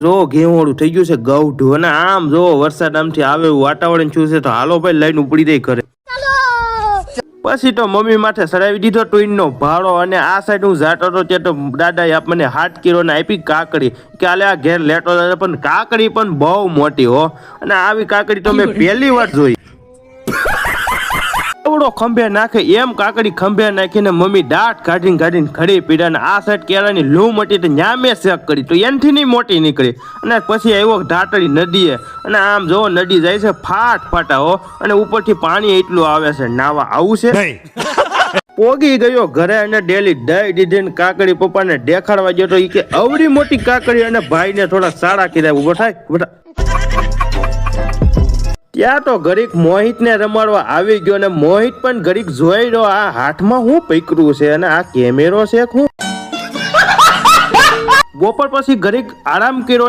જો ઘેવાળું થઈ ગયું છે ગૌઢું અને આમ જો વરસાદ આમથી આવે એવું વાતાવરણ થયું છે, તો હાલો ભાઈ, લઈને ઉપડી દઈ ઘરે. પછી તો મમ્મી માથે ચડાવી દીધો ટુઈનનો ભાડો અને આ સાઈડ હું જાતો હતો ત્યાં તો દાદાએ આપ મને હાથ કિલો ને આપી કાકડી. કે આલે આ ઘેર લેટો પણ કાકડી પણ બહુ મોટી હો. અને આવી કાકડી તો મેં પહેલી વાર જોઈ. એવડો ખંભે નાખે એમ કાકડી ખંભે નાખીને મમ્મી દાંત કાઢીને કાઢીને ખડી પીડા અને આ સાઈડ કેળાની લૂ મટી તો ન્યા શેક કરી તો એનથી નહીં મોટી નીકળી. અને પછી આવ્યો ઢાટડી નદીએ. અને આમ જો નદી જાય છે ફાટ ફાટા હો. અને ઉપરથી પાણી એટલું આવે છે નાવા આવું છે. પોગી ગયો ઘરે અને ડેલી દઈ દીધી ને કાકડી પપ્પાને દેખાડવા ગયો તો ઈ કે અવડી મોટી કાકડી અને ભાઈને થોડા સાડા કીધા ઊભો થાય થા. ત્યાં તો ઘડીક મોહિતને રમાડવા આવી ગયો અને મોહિત પણ ઘડીક જોઈ રહ્યો આ હાથમાં હું પકડ્યું છે અને આ કેમેરો છે હું બપોર પછી ઘડીક આરામ કર્યો